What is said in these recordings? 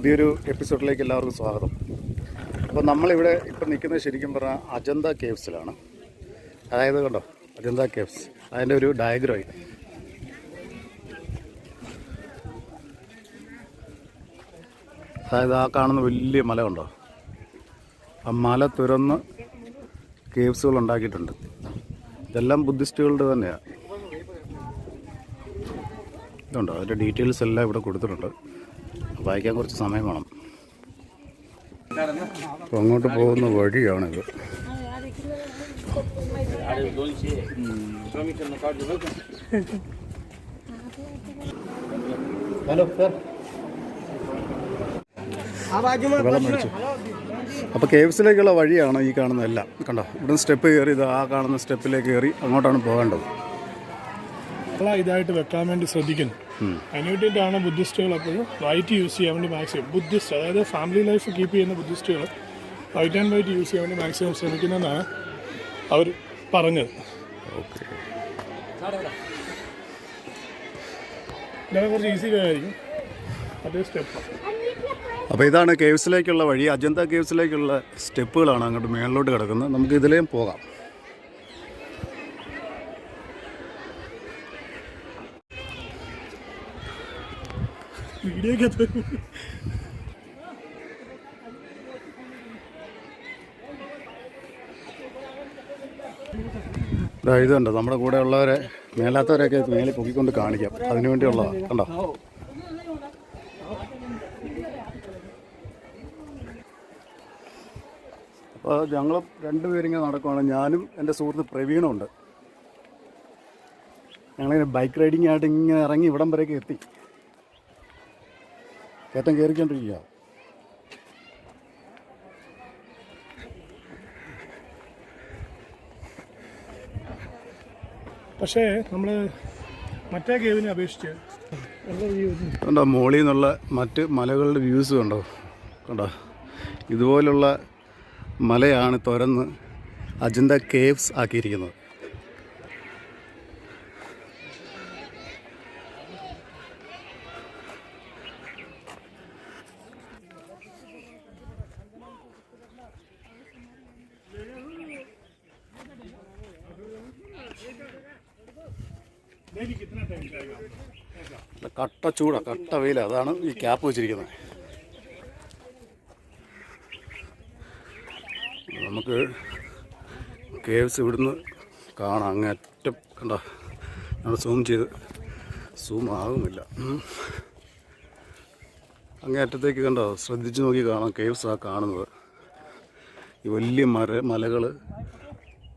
പുതിയൊരു എപ്പിസോഡിലേക്ക് എല്ലാവർക്കും സ്വാഗതം. അപ്പോൾ നമ്മളിവിടെ ഇപ്പം നിൽക്കുന്നത് ശരിക്കും പറഞ്ഞാൽ അജന്ത കേവ്സിലാണ്. അതായത് കണ്ടോ അജന്ത കേവ്സ്. അതിന്റെ ഒരു ഡയഗ്രായി അതായത് ആ കാണുന്ന വലിയ മല കണ്ടോ? ആ മല തുരന്ന് കേവ്സുകൾ ഉണ്ടാക്കിയിട്ടുണ്ട്. ഇതെല്ലാം ബുദ്ധിസ്റ്റുകളുടെ തന്നെയാണ് ഇതുണ്ടോ അതിന്റെ ഡീറ്റെയിൽസ് എല്ലാം ഇവിടെ കൊടുത്തിട്ടുണ്ട്. വായിക്കാൻ കുറച്ച് സമയം വേണം. അപ്പോൾ അങ്ങോട്ട് പോകുന്ന വഴിയാണിത്. ഹലോ സാർ അപ്പോൾ കേവ്സിലേക്കുള്ള വഴിയാണ് ഈ കാണുന്നതെല്ലാം കണ്ടോ? ഇവിടെ സ്റ്റെപ്പ് കയറി ഇത് ആ കാണുന്ന സ്റ്റെപ്പിലേക്ക് കയറി അങ്ങോട്ടാണ് പോകേണ്ടത്. ഇതായിട്ട് വെക്കാൻ വേണ്ടി ശ്രദ്ധിക്കുന്നു. അതിന് വേണ്ടിയിട്ടാണ് ബുദ്ധിസ്റ്റുകൾ എപ്പോഴും വൈറ്റ് യൂസ് ചെയ്യാൻ വേണ്ടി മാക്സിമം ബുദ്ധിസ്റ്റ് അതായത് ഫാമിലി ലൈഫ് കീപ്പ് ചെയ്യുന്ന ബുദ്ധിസ്റ്റുകൾ വൈറ്റ് ആൻഡ് വൈറ്റ് യൂസ് ചെയ്യാൻ വേണ്ടി മാക്സിമം ശ്രമിക്കുന്നതെന്നാണ് അവർ പറഞ്ഞത്. ഓക്കെ. ഇതൊക്കെ കുറച്ച് ഈസി ആയിരിക്കും. അതേ സ്റ്റെപ്പ്. അപ്പോൾ ഇതാണ് കേവ്സിലേക്കുള്ള വഴി. അജന്ത കേവ്സിലേക്കുള്ള സ്റ്റെപ്പുകളാണ് അങ്ങോട്ട് മേളിലോട്ട് കിടക്കുന്നത്. നമുക്ക് ഇതിലേയും പോകാം. വീഡിയോ ഒക്കെ ഇതാ ഇത് കണ്ടോ നമ്മുടെ കൂടെ ഉള്ളവരെ മേലാത്തവരെയൊക്കെ മേലെ പൊക്കിക്കൊണ്ട് കാണിക്കാം. അതിനു വേണ്ടിയുള്ളതാണ് കണ്ടോ? അപ്പോൾ ഞങ്ങൾ രണ്ടുപേരിങ്ങനെ നടക്കുവാണ്. ഞാനും എന്റെ സുഹൃത്ത് പ്രവീണുണ്ട്. ഞങ്ങളിങ്ങനെ ബൈക്ക് റൈഡിംഗ് ആയിട്ട് ഇങ്ങനെ ഇറങ്ങി ഇവിടം വരെയൊക്കെ എത്തി. കയറ്റം കയറിക്കൊണ്ടിരിക്കുക പക്ഷേ നമ്മൾ മറ്റേ കേവിനെ അപേക്ഷിച്ച് കണ്ടോ മോളിൽ നിന്നുള്ള മറ്റ് മലകളുടെ വ്യൂസ് കണ്ടോ? കണ്ടോ? ഇതുപോലുള്ള മലയാണ് തുരന്ന് അജന്ത കേവ്സ് ആക്കിയിരിക്കുന്നത്. കട്ട ചൂടാ കട്ട വെയില. അതാണ് ഈ ക്യാപ്പ് വെച്ചിരിക്കുന്നത്. നമുക്ക് കേവ്സ് ഇവിടുന്ന് കാണാം. അങ്ങേറ്റം കണ്ട? നമ്മൾ സൂം ചെയ്ത് സൂം ആകുന്നില്ല. അങ്ങേറ്റത്തേക്ക് കണ്ടോ? ശ്രദ്ധിച്ച് നോക്കി കാണാം കേവ്സ് ആ കാണുന്നത്. ഈ വലിയ മര മലകൾ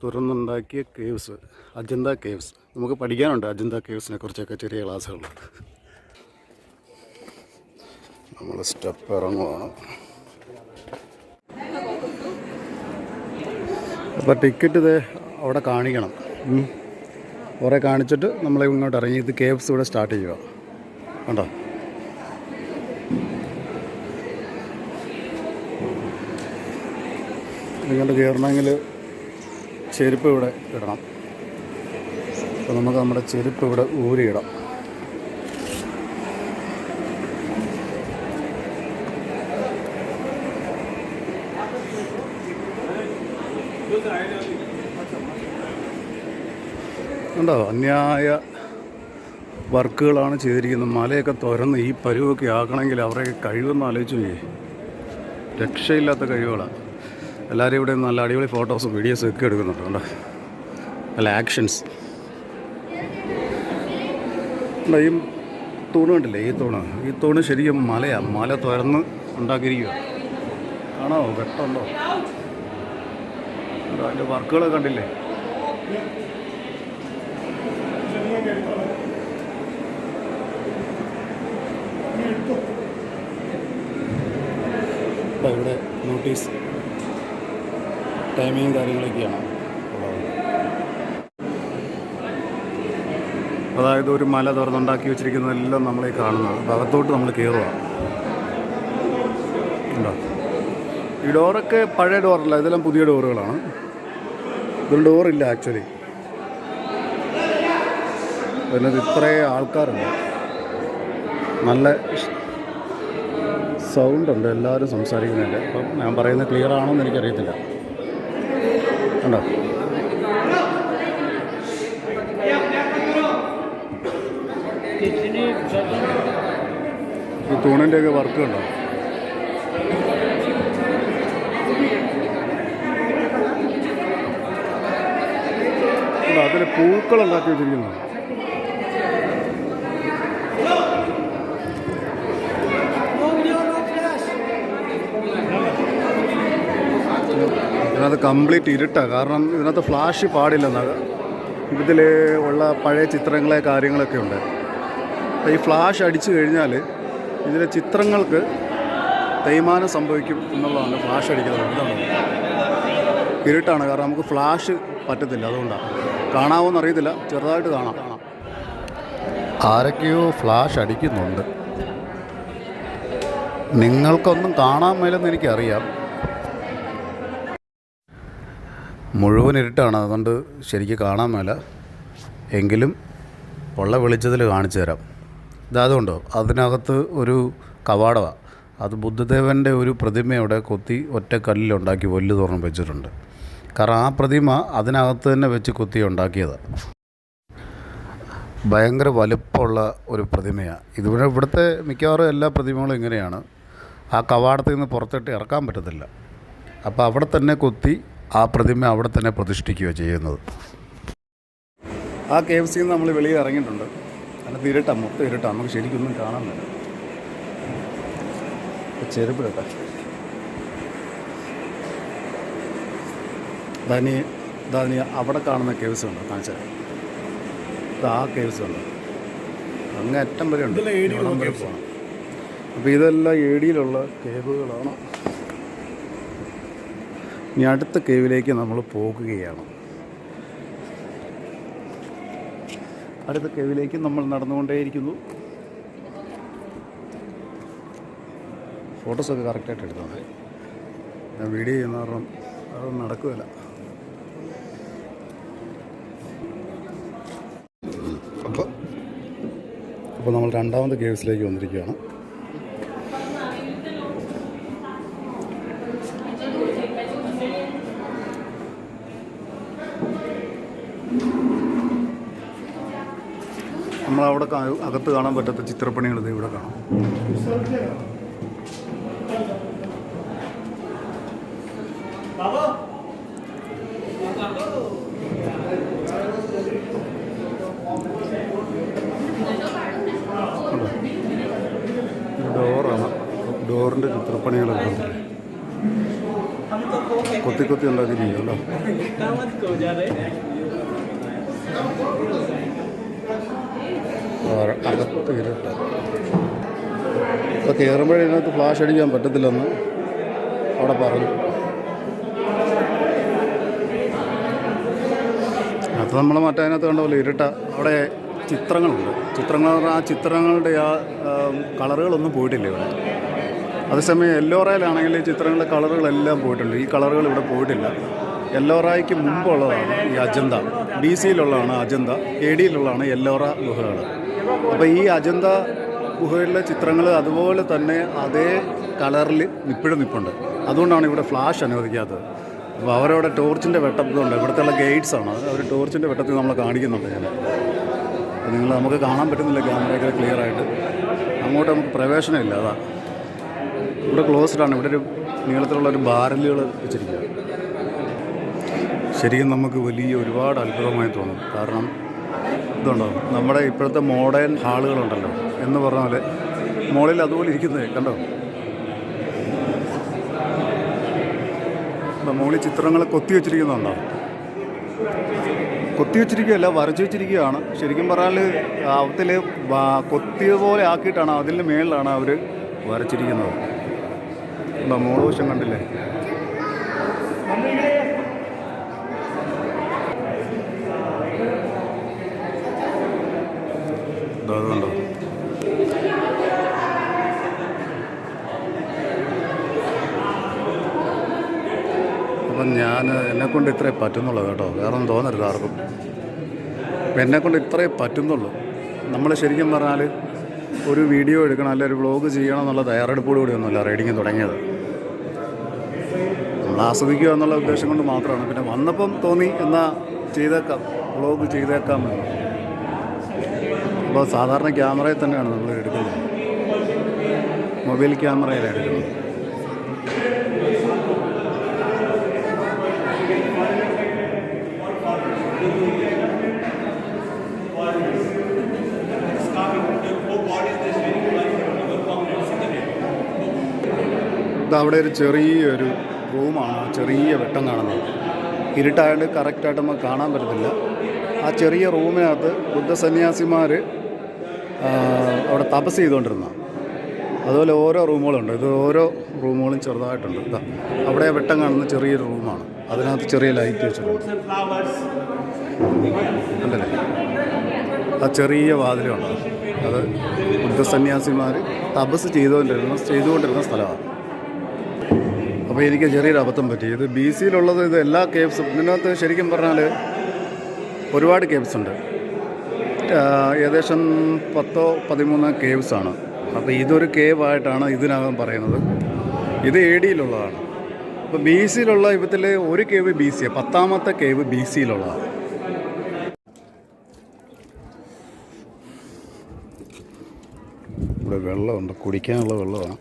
തുറന്നുണ്ടാക്കിയ കേവ്സ് അജന്ത കേവ്സ് നമുക്ക് പഠിക്കാനുണ്ട് അജന്ത കേവ്സിനെ കുറിച്ചൊക്കെ ചെറിയ ക്ലാസ്സുകൾ. നമ്മൾ സ്റ്റെപ്പ് ഇറങ്ങുവാണ്. അപ്പോൾ ടിക്കറ്റ് ഇത് അവിടെ കാണിക്കണം. കുറേ കാണിച്ചിട്ട് നമ്മൾ ഇങ്ങോട്ട് ഇറങ്ങി. ഇത് കേവ്സ് ഇവിടെ സ്റ്റാർട്ട് ചെയ്യുക. കണ്ടോ? ഇങ്ങോട്ട് കയറണമെങ്കിൽ ചെരുപ്പ് ഇവിടെ ഇടണം. അപ്പോൾ നമുക്ക് നമ്മുടെ ചെരുപ്പ് ഇവിടെ ഊരിയിടാം. ഉണ്ടോ അന്യായ വർക്കുകളാണ് ചെയ്തിരിക്കുന്നത്. മലയൊക്കെ തുറന്ന് ഈ പരുവൊക്കെ ആക്കണമെങ്കിൽ അവരെയൊക്കെ കഴിവെന്ന് ആലോചിച്ചു രക്ഷയില്ലാത്ത കഴിവുകളാണ് എല്ലാവരും ഇവിടെ നല്ല അടിപൊളി ഫോട്ടോസും വീഡിയോസും ഒക്കെ എടുക്കുന്നുണ്ട് കണ്ടോ? നല്ല ആക്ഷൻസ് ഈ തൂണ് കണ്ടില്ലേ? ഈ തൂണ്. ഈ തൂണ് ശരിക്കും മലയാണ് മല തുറന്ന് ഉണ്ടാക്കിയിരിക്കുക ആണോ വെട്ടമുണ്ടോ? അതിന്റെ വർക്കുകളൊക്കെ കണ്ടില്ലേ? ഇവിടെ നോട്ടീസ് ടൈമിങ് കാര്യങ്ങളൊക്കെയാണ് അതായത് ഒരു മല തുറന്നുണ്ടാക്കി വെച്ചിരിക്കുന്നതെല്ലാം നമ്മളെ കാണുന്നത് ഭാഗത്തോട്ട് നമ്മൾ കയറുക ഈ ഡോറൊക്കെ പഴയ ഡോറല്ല ഇതെല്ലാം പുതിയ ഡോറുകളാണ്. ഇതൊരു ഡോറില്ല ആക്ച്വലി. അതിനകത്ത് ഇത്രേ ആൾക്കാരുണ്ട്. നല്ല സൗണ്ട് ഉണ്ട് എല്ലാവരും സംസാരിക്കുന്നുണ്ട്. അപ്പം ഞാൻ പറയുന്നത് ക്ലിയർ ആണോ എന്ന് എനിക്കറിയത്തില്ല. കണ്ടോ ഈ തൂണിന്റെയൊക്കെ വർക്ക് ഉണ്ടോ? അതിൽ പൂക്കളുണ്ടാക്കി വെച്ചിരിക്കുന്നു. ഇതിനകത്ത് കംപ്ലീറ്റ് ഇരുട്ടാണ് കാരണം ഇതിനകത്ത് ഫ്ലാഷ് പാടില്ലെന്നാണ് ഇതിൽ ഉള്ള പഴയ ചിത്രങ്ങളെ കാര്യങ്ങളൊക്കെ ഉണ്ട്. അപ്പോൾ ഈ ഫ്ലാഷ് അടിച്ചു കഴിഞ്ഞാൽ ഇതിലെ ചിത്രങ്ങൾക്ക് തേയ്മാനം സംഭവിക്കും എന്നുള്ളതാണ് ഫ്ലാഷ് അടിക്കുന്നത്. ഇതാണ്. ഇരുട്ടാണ്. കാരണം നമുക്ക് ഫ്ലാഷ് പറ്റത്തില്ല. അതുകൊണ്ടാണ് കാണാമോന്ന് അറിയത്തില്ല. ചെറുതായിട്ട് കാണാം. ആരൊക്കെയോ ഫ്ലാഷ് അടിക്കുന്നുണ്ട്. നിങ്ങൾക്കൊന്നും കാണാൻ മേലെന്ന് എനിക്കറിയാം. മുഴുവൻ ഇരുട്ടാണ്. അതുകൊണ്ട് ശരിക്ക് കാണാൻ മേല. എങ്കിലും ഉള്ള വെളിച്ചത്തിൽ കാണിച്ചു തരാം. ഇതാതുകൊണ്ടോ അതിനകത്ത് ഒരു കവാടമാണ് അത് ബുദ്ധദേവന്റെ ഒരു പ്രതിമ അവിടെ കൊത്തി ഒറ്റ കല്ലിലുണ്ടാക്കി വല്ല് തുറന്ന് വെച്ചിട്ടുണ്ട്. കാരണം ആ പ്രതിമ അതിനകത്ത് തന്നെ വെച്ച് കൊത്തി ഉണ്ടാക്കിയതാണ് ഭയങ്കര വലുപ്പമുള്ള ഒരു പ്രതിമയാണ് ഇതുവരെ ഇവിടുത്തെ മിക്കവാറും എല്ലാ പ്രതിമകളും ഇങ്ങനെയാണ്. ആ കവാടത്തിൽ നിന്ന് പുറത്തിട്ട് ഇറക്കാൻ പറ്റത്തില്ല. അപ്പോൾ അവിടെ തന്നെ കൊത്തി ആ പ്രതിമ അവിടെ തന്നെ പ്രതിഷ്ഠിക്കുകയോ ചെയ്യുന്നത്. ആ കെ എഫ് സിന്ന് നമ്മൾ വെളിയിൽ ഇറങ്ങിയിട്ടുണ്ട്. അതിനകത്ത് ഇരുട്ടാണ് മൊത്തം ഇരുട്ടാണ് നമുക്ക് ശരിക്കൊന്നും കാണാൻ പറ്റും ചെരുപ്പ് ധനി ധനി അവിടെ കാണുന്ന കേസ് ഉണ്ട്? കാണിച്ചാൽ ഇത് ആ കേവ്സ് ഉണ്ട്? അങ്ങ് അറ്റം വരെ ഉണ്ട്. പോകണം. അപ്പോൾ ഇതെല്ലാം ഏടിയിലുള്ള കേവുകളാണ് ഇനി അടുത്ത കേവിലേക്ക് നമ്മൾ പോകുകയാണ്. അടുത്ത കേവിലേക്ക് നമ്മൾ നടന്നുകൊണ്ടേയിരിക്കുന്നു. ഫോട്ടോസൊക്കെ കറക്റ്റായിട്ട് എടുത്താൽ മതി ഞാൻ വീഡിയോ ചെയ്യുന്ന കാരണം അതൊന്നും നടക്കുകയില്ല അപ്പോൾ അപ്പോൾ നമ്മൾ രണ്ടാമത്തെ കേവ്സിലേക്ക് വന്നിരിക്കുകയാണ്. നമ്മളവിടെ അകത്ത് കാണാൻ പറ്റാത്ത ചിത്രപ്പണികൾ ഇത് ഇവിടെ കാണാം. ഡോറാണ്. ഡോറിന്റെ ചിത്രപ്പണികളൊക്കെ കൊത്തി കൊത്തി കൊത്തി ആ, അകത്ത് ഇരുട്ട് ഇപ്പോൾ കയറുമ്പോഴേ ഇതിനകത്ത് ഫ്ലാഷ് അടിക്കാൻ പറ്റത്തില്ലെന്ന് അവിടെ പറഞ്ഞു. അത് നമ്മൾ മറ്റേ അതിനകത്ത് കണ്ട പോലെ ഇരുട്ട. അവിടെ ചിത്രങ്ങളുണ്ട്. ചിത്രങ്ങൾ ആ ചിത്രങ്ങളുടെ ആ കളറുകളൊന്നും പോയിട്ടില്ല ഇവിടെ. അതേസമയം എല്ലോറയിലാണെങ്കിൽ ഈ ചിത്രങ്ങളുടെ കളറുകളെല്ലാം പോയിട്ടുണ്ട്. ഈ കളറുകൾ ഇവിടെ പോയിട്ടില്ല. എല്ലോറായ്ക്ക് മുമ്പുള്ളതാണ് ഈ അജന്ത. ബി സിയിലുള്ളതാണ് അജന്ത. എ ഡിയിലുള്ളതാണ് എല്ലോറ ഗുഹകൾ അപ്പോൾ ഈ അജന്ത ഗുഹകളിലെ ചിത്രങ്ങൾ അതുപോലെ തന്നെ അതേ കളറിൽ ഇപ്പോഴും നിൽപ്പുണ്ട് അതുകൊണ്ടാണ് ഇവിടെ ഫ്ലാഷ് അനുവദിക്കാത്തത്. അപ്പോൾ അവരവിടെ ടോർച്ചിന്റെ വെട്ടത്തുണ്ട്. ഇവിടുത്തെ ഗൈഡ്സ് ആണ്. അവർ ടോർച്ചിന്റെ വെട്ടത്തിൽ നമ്മൾ കാണിക്കുന്നുണ്ട് ഞാൻ അപ്പോൾ നിങ്ങൾ നമുക്ക് കാണാൻ പറ്റുന്നില്ല ക്യാമറയൊക്കെ ക്ലിയർ ആയിട്ട്. അങ്ങോട്ട് നമുക്ക് പ്രവേശനമില്ല അതാ. ഇവിടെ ക്ലോസ്ഡ് ആണ്. ഇവിടെ ഒരു നീളത്തിലുള്ള ഒരു ബാരലുകൾ വെച്ചിരിക്കുക ശരിക്കും നമുക്ക് വലിയ ഒരുപാട് അത്ഭുതമായി തോന്നും. കാരണം ഇതുണ്ടോ? നമ്മുടെ ഇപ്പോഴത്തെ മോഡേൺ ഹാളുകളുണ്ടല്ലോ എന്ന് പറഞ്ഞാൽ മോളിൽ അതുപോലെ ഇരിക്കുന്നത് കണ്ടോ? മോളിൽ ചിത്രങ്ങൾ കൊത്തി വെച്ചിരിക്കുന്നുണ്ടോ? കൊത്തി വെച്ചിരിക്കുകയല്ല വരച്ചു വെച്ചിരിക്കുകയാണ്. ശരിക്കും പറഞ്ഞാൽ അവത്തിൽ കൊത്തിയ പോലെ ആക്കിയിട്ടാണ് അതിന്റെ മേളിലാണ് അവർ വരച്ചിരിക്കുന്നത്. മോളവശം കണ്ടില്ലേ ഇതാ അതുകൊണ്ടോ അപ്പം ഞാൻ എന്നെക്കൊണ്ട് ഇത്രേ പറ്റുന്നുള്ളൂ കേട്ടോ. വേറെ ഒന്നും തോന്നരുത് ആർക്കും. എന്നെക്കൊണ്ട് ഇത്രേ പറ്റുന്നുള്ളൂ. നമ്മൾ ശരിക്കും പറഞ്ഞാൽ ഒരു വീഡിയോ എടുക്കണം അല്ലെങ്കിൽ ഒരു വ്ളോഗ് ചെയ്യണം എന്നുള്ള തയ്യാറെടുപ്പോടു ഒന്നുമില്ല റൈഡിങ് തുടങ്ങിയത്. നമ്മൾ ആസ്വദിക്കുക എന്നുള്ള ഉദ്ദേശം കൊണ്ട് മാത്രമാണ്. പിന്നെ വന്നപ്പം തോന്നി എന്നാൽ ചെയ്തേക്കാം വ്ളോഗ് ചെയ്തേക്കാം അപ്പോൾ സാധാരണ ക്യാമറയിൽ തന്നെയാണ് നമ്മൾ എടുക്കുന്നത്. മൊബൈൽ ക്യാമറയിലാണ് എടുക്കുന്നത്. അവിടെ ഒരു ചെറിയൊരു റൂമാണ്. ചെറിയ വെട്ടം കാണുന്നത്. ഇരുട്ടായത് കറക്റ്റായിട്ട് നമുക്ക് കാണാൻ പറ്റത്തില്ല. ആ ചെറിയ റൂമിനകത്ത് ബുദ്ധസന്യാസിമാർ അവിടെ തപസ് ചെയ്തുകൊണ്ടിരുന്ന. അതുപോലെ ഓരോ റൂമുകളുണ്ട്. ഇത് ഓരോ റൂമുകളും ചെറുതായിട്ടുണ്ട്. ഇതാ അവിടെ വെട്ടം കാണുന്ന ചെറിയൊരു റൂമാണ്. അതിനകത്ത് ചെറിയ ലൈറ്റ് വെച്ചിട്ടുണ്ട്. അല്ലേ ആ ചെറിയ വാതിലുണ്ട്. അത് ബുദ്ധസന്യാസിമാർ തപസ് ചെയ്തുകൊണ്ടിരുന്ന ചെയ്തുകൊണ്ടിരുന്ന സ്ഥലമാണ്. അപ്പോൾ എനിക്ക് ചെറിയൊരു അബദ്ധം പറ്റി. ഇത് ബി സിയിലുള്ളത് ഇത് എല്ലാ കേബ്സും ഇതിനകത്ത് ശരിക്കും പറഞ്ഞാൽ ഒരുപാട് കേവ്സ് ഉണ്ട്. ഏകദേശം പത്തോ പതിമൂന്നോ ആണ്. അപ്പോൾ ഇതൊരു കേവ് ആയിട്ടാണ് ഇതിനകം പറയുന്നത്. ഇത് എ ഡിയിലുള്ളതാണ് അപ്പോൾ ബി സിയിലുള്ള ഇവത്തിൽ ഒരു കേവ് ബി സി പത്താമത്തെ കേവ് ബി സിയിലുള്ളതാണ് ഇവിടെ വെള്ളമുണ്ട്. കുടിക്കാനുള്ള വെള്ളമാണ്.